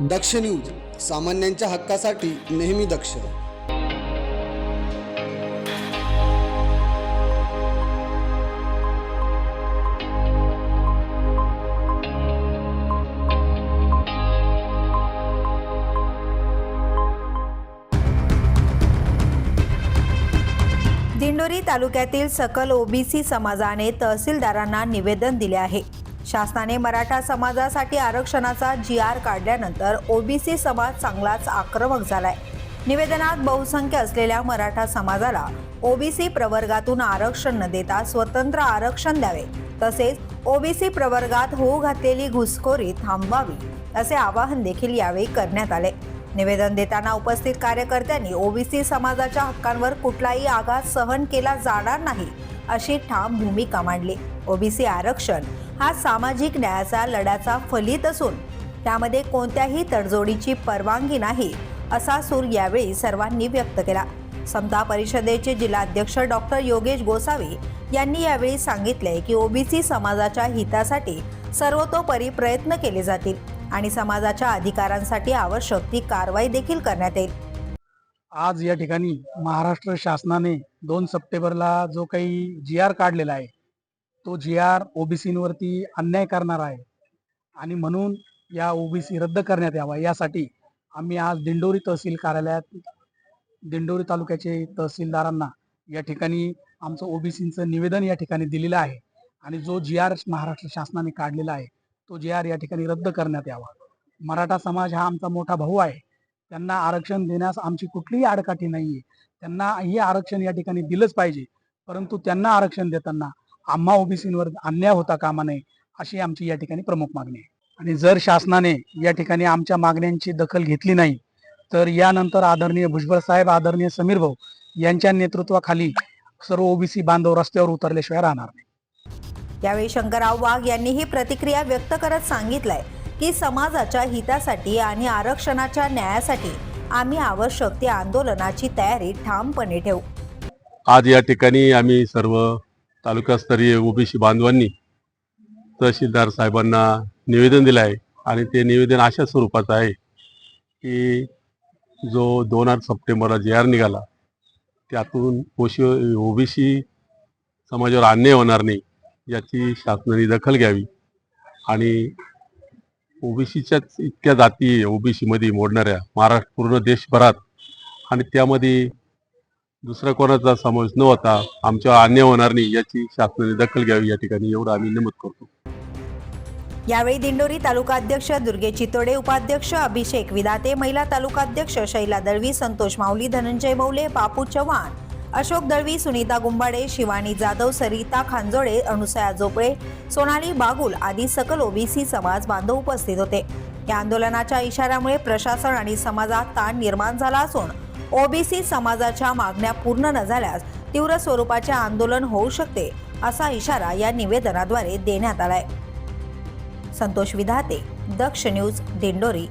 दक्ष news सामान्यांच्या हक्कासाठी नेहमी दक्ष. दिंडोरी तालुक्यातील सकल ओबीसी समाजाने तहसीलदारांना निवेदन दिले आहे. शासनाने मराठा समाजासाठी आरक्षणाचा जी आर काढल्यानंतर ओबीसी समाज चांगलाच आक्रमक झालाय. निवेदनात बहुसंख्य असलेल्या मराठा समाजाला ओबीसी प्रवर्गातून आरक्षण न देता स्वतंत्र आरक्षण द्यावे. तसेच ओबीसी प्रवर्गात होऊ घातलेली घुसखोरी थांबवावी असे आवाहन देखील यावेळी करण्यात आले. निवेदन देताना उपस्थित कार्यकर्त्यांनी ओबीसी समाजाच्या हक्कांवर कुठलाही आघात सहन केला जाणार नाही अशी ठाम भूमिका मांडली. ओबीसी आरक्षण हा सामाजिक न्यायाचा लढ्याचा फलित असून त्यामध्ये कोणत्याही तडजोडीची परवानगी नाही असा सूर यावेळी सर्वांनी व्यक्त केला. समता परिषदेचे जिल्हाध्यक्ष डॉक्टर योगेश गोसावी यांनी यावेळी सांगितले की ओबीसी समाजाच्या हितासाठी सर्वतोपरी प्रयत्न केले जातील आणि समाजाच्या अधिकारांसाठी आवश्यक ती कारवाई देखील करण्यात येईल. आज या ठिकाणी महाराष्ट्र शासनाने दोन सप्टेंबरला जो काही जी आर काढलेला आहे तो जी आर ओबीसीवरती अन्याय करणार आहे. आणि म्हणून या ओबीसी रद्द करण्यात यावा. यासाठी आम्ही आज दिंडोरी तहसील कार्यालयात दिंडोरी तालुक्याचे तहसीलदारांना या ठिकाणी आमचं ओबीसीचं निवेदन या ठिकाणी दिलेलं आहे. आणि जो जी आर महाराष्ट्र शासनाने काढलेला आहे तो जी आर या ठिकाणी रद्द करण्यात यावा. मराठा समाज हा आमचा मोठा भाऊ आहे. त्यांना आरक्षण देण्यास आमची कुठलीही आडकाठी नाहीये. त्यांना हे आरक्षण या ठिकाणी दिलंच पाहिजे. परंतु त्यांना आरक्षण देताना आम्हा ओबीसीवर अन्याय होता कामा नये अशी आमची या ठिकाणी प्रमुख मागणी आहे. आणि जर शासनाने या ठिकाणी आमच्या मागण्यांची दखल घेतली नाही तर यानंतर आदरणीय भुजबळ साहेब आदरणीय समीर भाऊ यांच्या नेतृत्वाखाली सर्व ओबीसी बांधव रस्त्यावर उतरल्याशिवाय राहणार नाही. यावेळी शंकरराव वाघ यांनी ही प्रतिक्रिया व्यक्त करत सांगितलंय की समाजाच्या हितासाठी आणि आरक्षणाच्या न्यायासाठी आम्ही आवश्यक ती आंदोलनाची तयारी ठामपणे ठेवू. आज या ठिकाणी आम्ही सर्व तालुकास्तरीय ओबीसी बांधवांनी तहसीलदार साहेबांना निवेदन दिलं आहे आणि ते निवेदन अशा स्वरूपाचं आहे की जो दोन आठ सप्टेंबरला जे आर निघाला त्यातून ओशी ओबीसी समाजावर अन्याय होणार नाही याची शासनाने दखल घ्यावी आणि ओबीसीच्याच इतक्या जाती ओबीसीमध्ये मोडणाऱ्या महाराष्ट्र पूर्ण देशभरात आणि त्यामध्ये दुसरा कोणाचा समावेश न होता आमच्या अन्याय होणार नाही याची शासनाने दखल घ्यावी या ठिकाणी एवढं आम्ही नमूद करतो. यावेळी दिंडोरी तालुकाध्यक्ष दुर्गे चितोडे उपाध्यक्ष अभिषेक विदाते महिला तालुकाध्यक्ष शैला दळवी संतोष माऊली धनंजय मौले बापू चव्हाण अशोक दळवी सुनीता गुंबाडे शिवानी जाधव सरिता खांजोडे अनुसया जोपळे सोनाली बागुल आदी सकल ओबीसी समाज बांधव उपस्थित होते. या आंदोलनाच्या इशाऱ्यामुळे प्रशासन आणि समाजात ताण निर्माण झाला असून ओबीसी समाजाच्या मागण्या पूर्ण न झाल्यास तीव्र स्वरूपाचे आंदोलन होऊ शकते असा इशारा या निवेदनाद्वारे देण्यात आलाय. संतोष विधाते दक्ष न्यूज दिंडोरी.